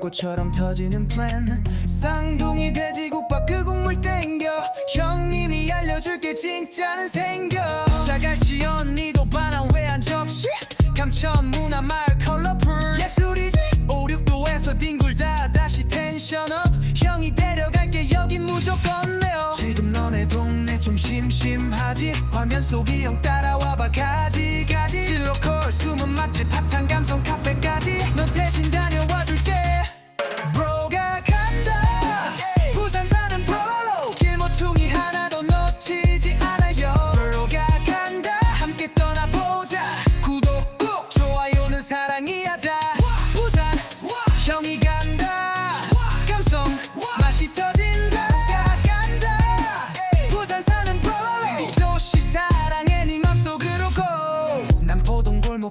불꽃처럼 터지는 플랜 쌍둥이 돼지국밥 그 국물 땡겨. 형님이 알려줄게 진짜는 생겨. 자갈치 언니도 반한 외한 접시. 감천 문화 마을 컬러풀. 예술이지. 569에서 뒹굴다 다시 텐션업 형이 데려갈게 여긴 무조건 내어. 지금 너네 동네 좀 심심하지? 화면 속이 형 따라와봐. 가지 가지. 실로콜 숨은 맛집 핫한 감성 카페까지. 너 대신 다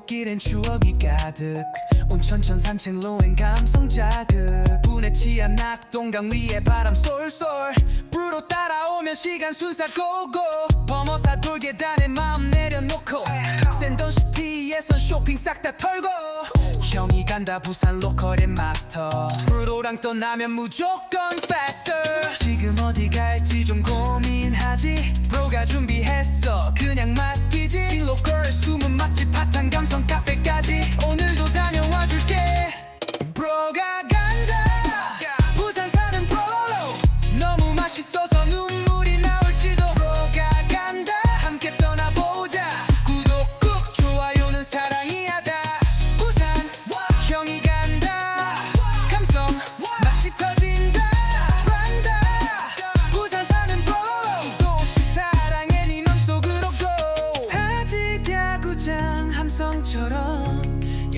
골목길엔 추억이 가득. 온천천 산책로엔 감성 자극. 분에 취한 낙동강 위에 바람 쏠쏠 브로 따라오면 시간 순사 고고. 범어사 돌계단에 마음 내려놓고. 샌던시티에선 쇼핑 싹 다 털고. 형이 간다 부산 로컬의 마스터. 브로랑 떠나면 무조건 faster. 지금 어디 갈지 좀 고민하지. 브로가 준비했어. 그냥 맡기지. 로컬 숨은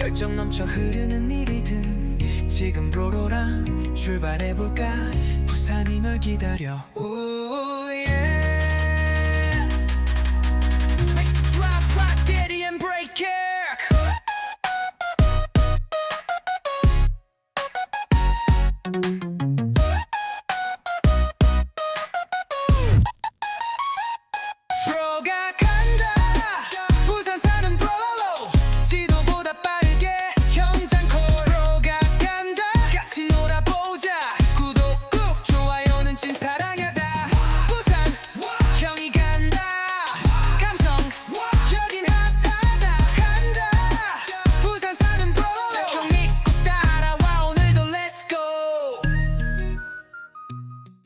열정 넘쳐 흐르는 이 리듬 지금 로로랑 출발해볼까 부산이 널 기다려 오, yeah. Let's drop, rock, steady and break it.